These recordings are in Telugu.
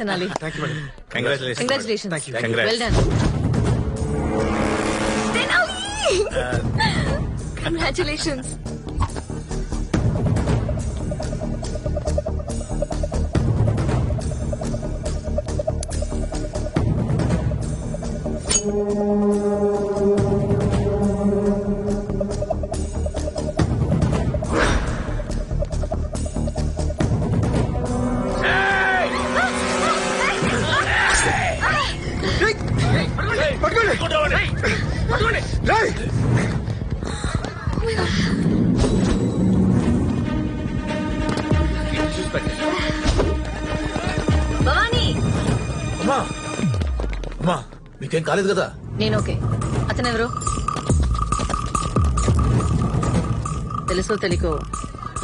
Tenali thank you madam congratulation congratulation Bhavani! అమ్మా! అమ్మా! మీకేం కాలేదు కదా? నేను ఓకే. అతను ఎవరు? తెలుసో తెలియకో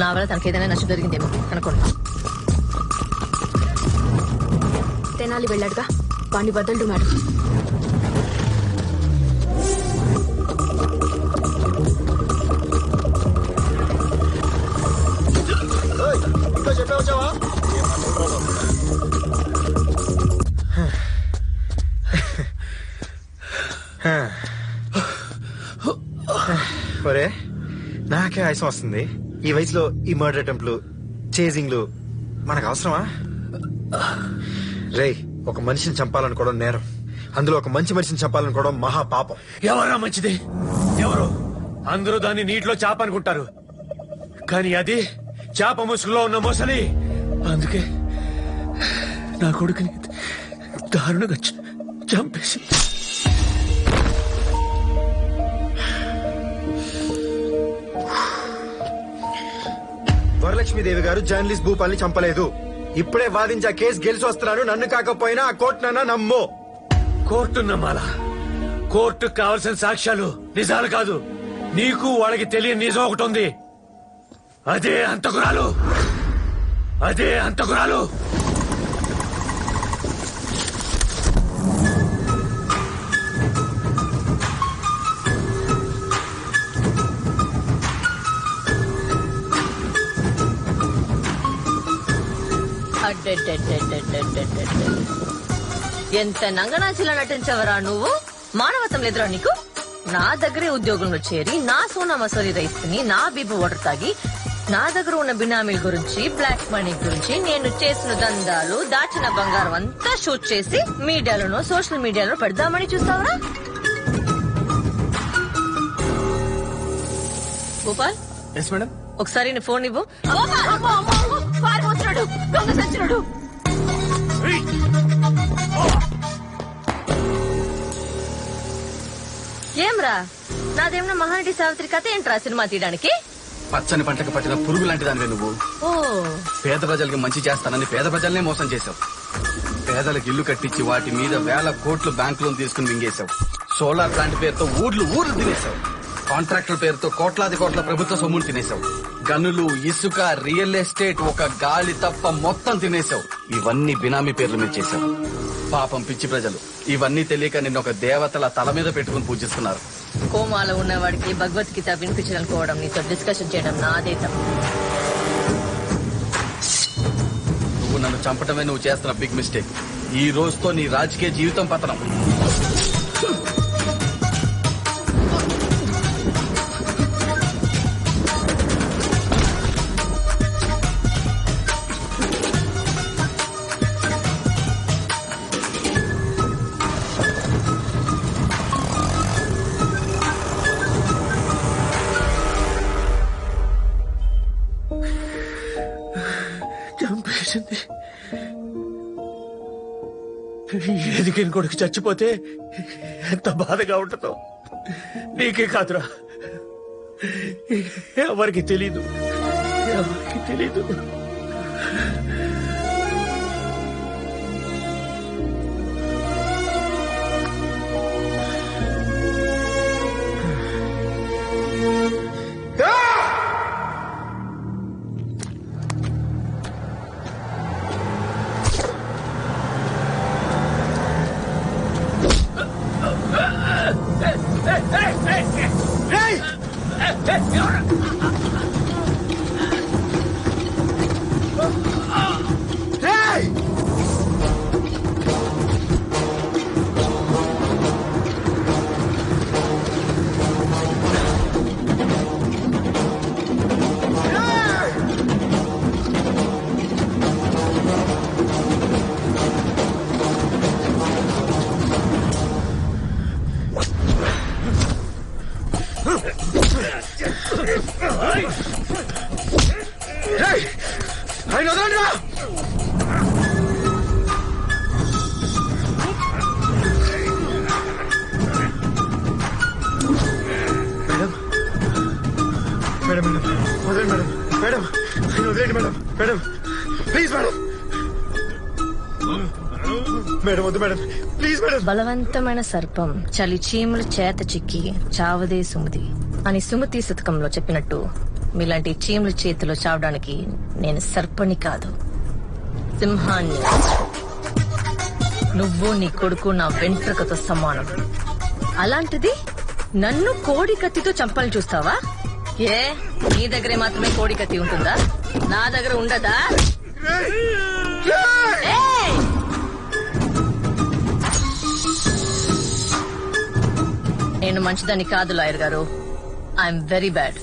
నా వల్ల తనకి ఏదైనా నష్టం జరిగిందేమో. కనుకోండి తెనాలి వెళ్ళాడుగా. వాణ్ణి వదలడు మేడం. ఒరే నాకే ఆయాసం వస్తుంది. ఈ వయసులో ఈ మర్డర్ అటెంప్ట్లు చేజింగ్లు మనకు అవసరమా? రేయ్ ఒక మనిషిని చంపాలనుకోవడం నేరం. అందులో ఒక మంచి మనిషిని చంపాలనుకోవడం మహా పాపం. ఎవరా మంచిది? ఎవరు? అందరూ దాన్ని నీటిలో చేప అనుకుంటారు. కానీ అది చేప ముసుగులో ఉన్న మొసలి. అందుకే నా కొడుకుని దారుణంగా చంపేసింది. వరలక్ష్మీదేవి గారు జర్నలిస్ట్ భూపాల్ని చంపలేదు. ఇప్పుడే వాదించా కేసు గెలిచి వస్తున్నాను నన్ను కాకపోయినా ఆ కోర్టు నన్న నమ్ము. కోర్టు నమ్మాలా? కోర్టు కావలసిన సాక్ష్యాలు నిజాలు కాదు. నీకు వాళ్ళకి తెలియని నిజం ఒకటి ఉంది. అదే అంతకురాలు. అదే అంతకురాలు. ఎంత నంగనాచిలా నటించవరా నువ్వు మానవతం లేదురా నీకు నా దగ్గరే ఉద్యోగంలో చేరి నా సోనా మసూరి రైస్ తిని నా బీబు వాటర్ తాగి నా దగ్గర ఉన్న బినామీల గురించి బ్లాక్ మనీ గురించి నేను చేసిన దందాలు దాచిన బంగారం అంతా షూట్ చేసి మీడియాలోనో సోషల్ మీడియాలో పెడదామని చూస్తావరా గోపాల్ ఎస్ మేడం ఒకసారి ఫోన్ ఇవ్వు పారిపోతున్నాడు దొంగ సచ్చినాడు. ఏమ్రా? నాదేమన్నా మహానటి సావిత్రి కథ ఏంట్రా సినిమా తీయడానికి? పచ్చని పంటకు పట్టిన పురుగు లాంటి దానివే నువ్వు. ఓ. పేద ప్రజలకి మంచి చేస్తానని పేద ప్రజల్నే మోసం చేశావు. పేదలకు ఇల్లు కట్టించి వాటి మీద వేల కోట్లు బ్యాంక్ లోన్ తీసుకుని మింగేశావు. సోలార్ ప్లాంట్ పేరుతో ఊర్లు ఊర్లు తినేశావు. కాంట్రాక్టర్ పేరుతో కోట్లాది కోట్ల ప్రభుత్వ సొమ్ములు తినేశావు. గనులు ఇసుక రియల్ ఎస్టేట్ ఒక గాలి తప్ప మొత్తం తినేశావు. ఇవన్నీ బినామీ పేర్ల మీద చేశావు. పాపం పిచ్చి ప్రజలు. ఇవన్నీ తెలియక నిన్న ఒక దేవతల తల మీద పెట్టుకుని పూజిస్తున్నారు. కోమాలో ఉన్నవాడికి భగవద్గీత వినిపించాలనుకోవడం నీతో డిస్కషన్ చేయడం నాదే తప్పు. నువ్వు నన్ను చంపటమే నువ్వు చేస్తున్న బిగ్ మిస్టేక్ ఈ రోజుతో నీ రాజకీయ జీవితం పతనం. చంపేసింది ఎదిగిన కొడుకు చచ్చిపోతే ఎంత బాధగా ఉంటుందో నీకే కాదురా. ఎవరికి తెలీదు. ఎవరికి తెలీదు. మేడం మేడం వదలండి మేడం మేడం వదిలేండి madam madam please madam madam వద్దు మేడం ప్లీజ్ మేడం బలవంతమైన సర్పం చలి చీముల చేత చిక్కి చావదే సుమతి అని సుమతి శతకంలో చెప్పినట్టు మీలాంటి చీముల చేతిలో చావడానికి నేను సర్పని కాదు. సింహాన్ని నువ్వు నీ కొడుకు నా వెంట్రుకతో సమానం. అలాంటిది నన్ను కోడి కత్తితో చంపాలని చూస్తావా? ఏ? నీ దగ్గరే మాత్రమే కోడి కత్తి ఉంటుందా? నా దగ్గర ఉండదా? నేను మంచిదాన్ని కాదు లాయర్ గారు. I'm very bad.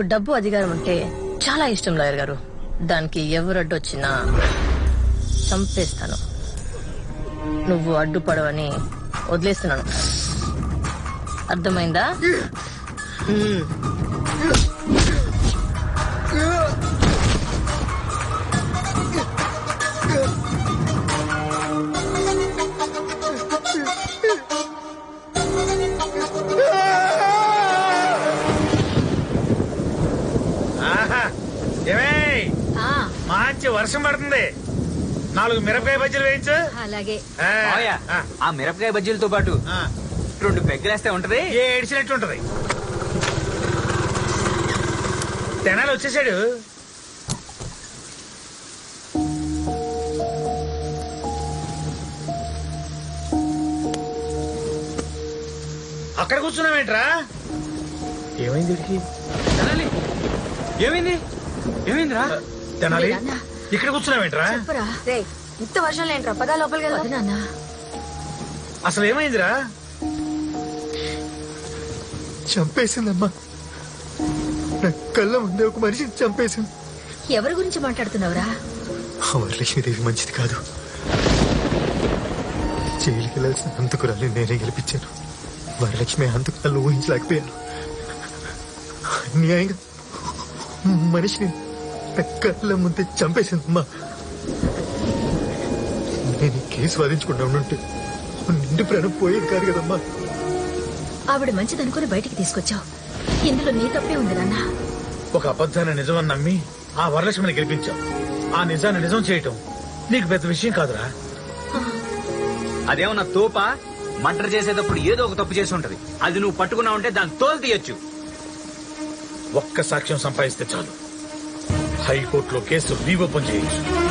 నాకు డబ్బు అధికారం అంటే చాలా ఇష్టం లాయర్ గారు. దానికి ఎవరు అడ్డొచ్చినా చంపేస్తాను. నువ్వు అడ్డుపడవని వదిలేస్తున్నాను. అర్థమైందా? వర్షం పడుతుంది. నాలుగు మిరపకాయ బజ్జీలు వేయించు. అలాగే. ఆ, మావయ్య, ఆ, ఆ మిరపకాయ బజ్జీలతో పాటు. రెండు పెగ్గలేస్తే ఉంటది? ఏ ఏడిచినట్టు ఉంటది. తెనాలి వచ్చేసాడు. అక్కడ కూర్చున్నావేంట్రా ఏమైంది ఏమైంది? ఏమైందిరా? తెనాలి? నాన్న. ఇక్కడ కూర్చున్నావేంట్రా చెప్పరా. రే ఇంత వర్షం లేంట్రా పదా లోపలికి వెళ్దాం. నాన్న అసలు ఏమైందిరా? చంపేసిందమ్మా. నా కళ్ళ ముందే ఒక మనిషిని చంపేసింది. ఎవరి గురించి మాట్లాడుతున్నావురా? ఆ వరలక్ష్మీదేవి మంచిది కాదు. జైలుకి వెళ్ళాల్సిన అంతకురాలి నేనే గెలిపించాను. వరలక్ష్మి అంతకురాలు ఊహించలేకపోయాను. అన్యాయంగా మనిషిని కళ్ళ ముందే చంపేసిందమ్మా. నేను ఈ కేసు వాదించకుండా ఉండుంటే నిండు ప్రాణం పోయేది కాదు కదమ్మా. ఆవిడ మంచిదనుకుని బయటికి తీసుకొచ్చావు. ఇందులో నీ తప్పే ఉంది నాన్న. ఒక అబద్ధాన్ని నిజమని నమ్మి ఆ వరలక్ష్మిని గెలిపించాం ఆ నిజాన్ని నిజం చేయటం నీకు పెద్ద విషయం కాదురా. అదేమన్నా తోప? మర్డర్ చేసేటప్పుడు ఏదో ఒక తప్పు చేసి ఉంటది. అది నువ్వు పట్టుకున్నావు అంటే దాన్ని తోలు తీయొచ్చు. ఒక్క సాక్ష్యం సంపాదిస్తే చాలు. హైకోర్టులో కేసు రీఓపెన్ చేయొచ్చు